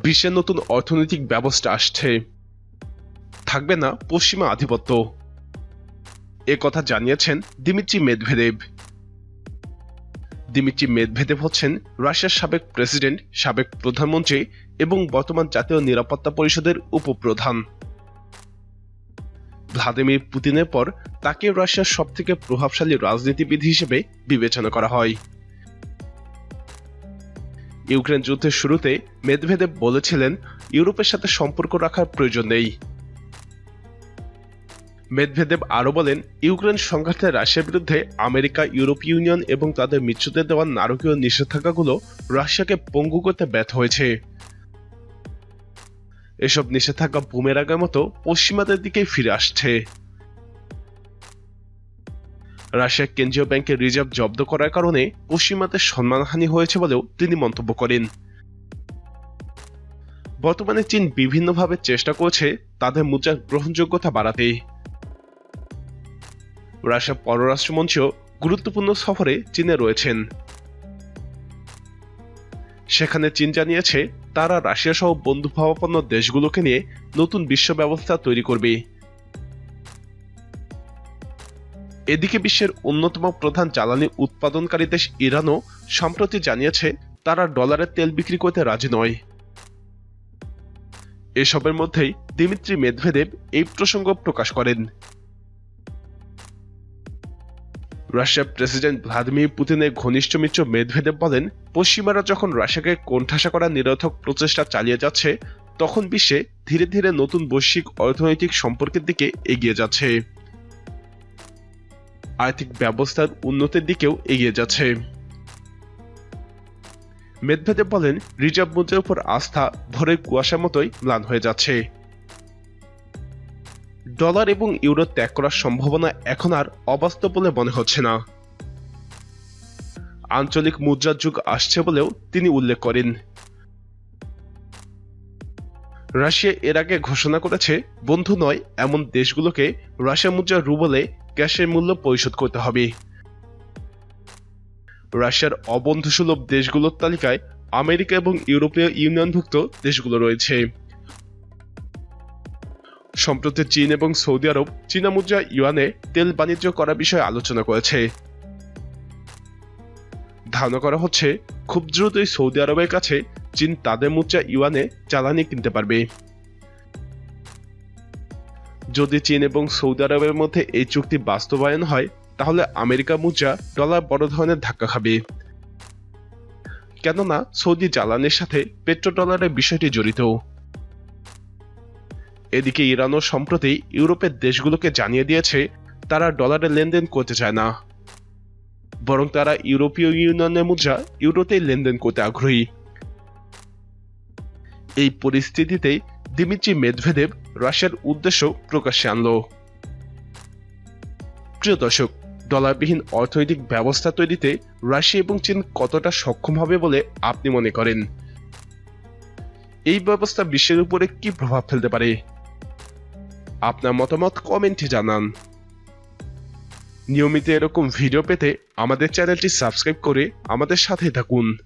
বিশ্বের নতুন অর্থনৈতিক ব্যবস্থা আসছে। থাকবে না পশ্চিমা আধিপত্য। এ কথা জানিয়েছেন দিমিত্রি মেদভেদেব। দিমিত্রি মেদভেদেব হচ্ছেন রাশিয়ার সাবেক প্রেসিডেন্ট, সাবেক প্রধানমন্ত্রী এবং বর্তমান জাতীয় নিরাপত্তা পরিষদের উপপ্রধান। ভ্লাদিমির পুতিনের পর তাকে রাশিয়ার সবথেকে প্রভাবশালী রাজনীতিবিদ হিসেবে বিবেচনা করা হয়। ইউক্রেন যুদ্ধের শুরুতে মেদভেদেব বলেছিলেন, ইউরোপের সাথে সম্পর্ক রাখার প্রয়োজন নেই। মেদভেদেব আরও বলেন, ইউক্রেন সংঘাতে রাশিয়ার বিরুদ্ধে আমেরিকা ইউরোপীয় ইউনিয়ন এবং তাদের মিত্রদের দেওয়া নারকীয় নিষেধাজ্ঞাগুলো রাশিয়াকে পঙ্গু করতে ব্যর্থ হয়েছে। এসব নিষেধাজ্ঞা বুমেরাগের মতো পশ্চিমাদের দিকেই ফিরে আসছে। রাশিয়ার কেন্দ্রীয় ব্যাংকের রিজার্ভ জব্দ করার কারণে পশ্চিমাদের সম্মানহানি হয়েছে বলেও তিনি মন্তব্য করেন। বর্তমানে চীন বিভিন্নভাবে চেষ্টা করছে তাদের মুদ্রার গ্রহণযোগ্যতা বাড়াতে। রাশিয়ার পররাষ্ট্রমন্ত্রীও গুরুত্বপূর্ণ সফরে চীনে রয়েছেন। সেখানে চীন জানিয়েছে, তারা রাশিয়া সহ বন্ধুভাবাপন্ন দেশগুলোকে নিয়ে নতুন বিশ্ব ব্যবস্থা তৈরি করবে। এদিকে বিশ্বের অন্যতম প্রধান জ্বালানি উৎপাদনকারী দেশ ইরানও সম্প্রতি জানিয়েছে তারা ডলারের তেল বিক্রি করতে রাজি নয়। এসবের মধ্যেই দিমিত্রি মেদভেদেব এই প্রসঙ্গ প্রকাশ করেন। রাশিয়ার প্রেসিডেন্ট ভ্লাদিমির পুতিনের ঘনিষ্ঠ মিত্র মেদভেদেব বলেন, পশ্চিমারা যখন রাশিয়াকে কোণঠাসা করার নিরর্থক প্রচেষ্টা চালিয়ে যাচ্ছে, তখন বিশ্বে ধীরে ধীরে নতুন বৈশ্বিক অর্থনৈতিক সম্পর্কের দিকে এগিয়ে যাচ্ছে। আর্থিক ব্যবস্থার উন্নতির দিকেও এগিয়ে যাচ্ছে। মেদভেদেব বলেন, রিজার্ভ মুদ্রার উপর আস্থা ভোরের কুয়াশার মতোই ম্লান হয়ে যাচ্ছে। ডলার এবং ইউরো ত্যাগ করার সম্ভাবনা এখন আর অবাস্তব বলে মনে হচ্ছে না। আঞ্চলিক মুদ্রার যুগ আসছে বলেও তিনি উল্লেখ করেন। রাশিয়া এর আগে ঘোষণা করেছে, বন্ধু নয়, এমন দেশগুলোকে রাশিয়া মুদ্রা রুবলে গ্যাসের মূল্য পরিশোধ করতে হবে। রাশিয়ার অবন্ধুসুলভ দেশগুলোর তালিকায় আমেরিকা এবং ইউরোপীয় ইউনিয়নভুক্ত দেশগুলো রয়েছে। সম্প্রতি চীন এবং সৌদি আরব চীনা মুদ্রা ইউয়ানে তেল বাণিজ্য করার বিষয়ে আলোচনা করেছে। ধারণা করা হচ্ছে, খুব দ্রুতই সৌদি আরবের কাছে চীন তাদের মুদ্রা ইউয়ানে জ্বালানি কিনতে পারবে। যদি চীন এবং সৌদি আরবের মধ্যে এই চুক্তি বাস্তবায়ন হয়, তাহলে আমেরিকা মুদ্রা ডলার বড় ধরনের ধাক্কা খাবে। কেননা, সৌদি জ্বালানির সাথে পেট্রো ডলারের বিষয়টি জড়িত। এদিকে ইরানও সম্প্রতি ইউরোপের দেশগুলোকে জানিয়ে দিয়েছে, তারা ডলারে লেনদেন করতে চায় না। বরং তারা ইউরোপীয় ইউনিয়নের মুদ্রা ইউরোতেই লেনদেন করতে আগ্রহী। এই পরিস্থিতিতেই দিমিত্রি মেদভেদেব রাশিয়ার উদ্দেশ্য প্রকাশ্যে আনল। প্রিয় দর্শক, ডলারবিহীন অর্থনৈতিক ব্যবস্থা তৈরিতে রাশিয়া এবং চীন কতটা সক্ষম হবে বলে আপনি মনে করেন? এই ব্যবস্থা বিশ্বের উপরে কি প্রভাব ফেলতে পারে? আপনার মতামত কমেন্টে জানান। নিয়মিত এরকম ভিডিও পেতে আমাদের চ্যানেলটি সাবস্ক্রাইব করে আমাদের সাথে থাকুন।